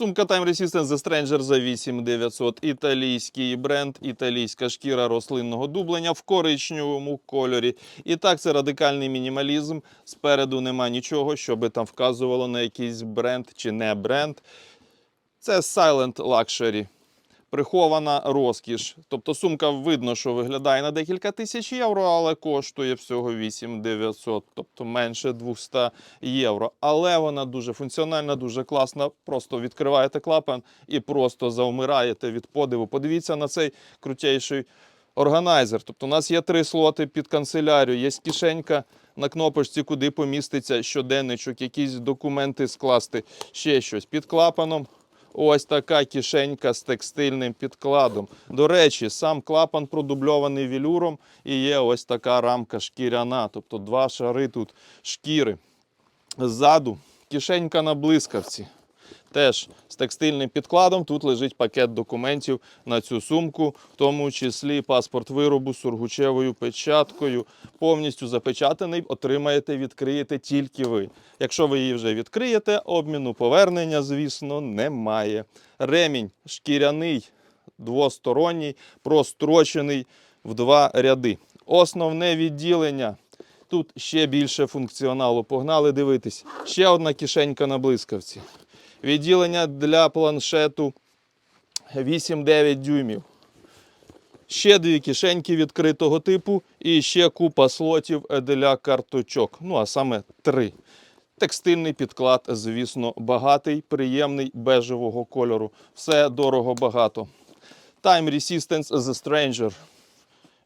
Сумка Time Resistance The Stranger за 8900. Італійський бренд, італійська шкіра рослинного дублення в коричневому кольорі. І так, це радикальний мінімалізм. Спереду нема нічого, що би там вказувало на якийсь бренд чи не бренд. Це Silent Luxury. Прихована розкіш. Тобто сумка видно, що виглядає на декілька тисяч євро, але коштує всього 8900, тобто менше 200 євро. Але вона дуже функціональна, дуже класна. Просто відкриваєте клапан і просто завмираєте від подиву. Подивіться на цей крутейший органайзер. Тобто, у нас є три слоти під канцелярію, є кишенька на кнопочці, куди поміститься щоденничок, якісь документи скласти, ще щось під клапаном. Ось така кишенька з текстильним підкладом. До речі, сам клапан продубльований вілюром і є ось така рамка шкіряна, тобто два шари тут шкіри. Ззаду кишенька на блискавці. Теж з текстильним підкладом. Тут лежить пакет документів на цю сумку, в тому числі паспорт виробу з сургучевою печаткою. Повністю запечатаний, отримаєте, відкриєте тільки ви. Якщо ви її вже відкриєте, обміну повернення, звісно, немає. Ремінь шкіряний, двосторонній, прострочений в два ряди. Основне відділення. Тут ще більше функціоналу. Погнали дивитись. Ще одна кишенька на блискавці. Відділення для планшету 8-9 дюймів. Ще дві кишеньки відкритого типу і ще купа слотів для карточок. Ну, а саме три. Текстильний підклад, звісно, багатий, приємний, бежевого кольору. Все дорого багато. Time Resistance The Stranger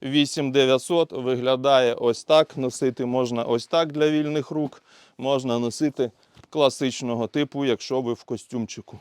8900 виглядає ось так. Носити можна ось так для вільних рук. Можна носити класичного типу, якщо ви в костюмчику.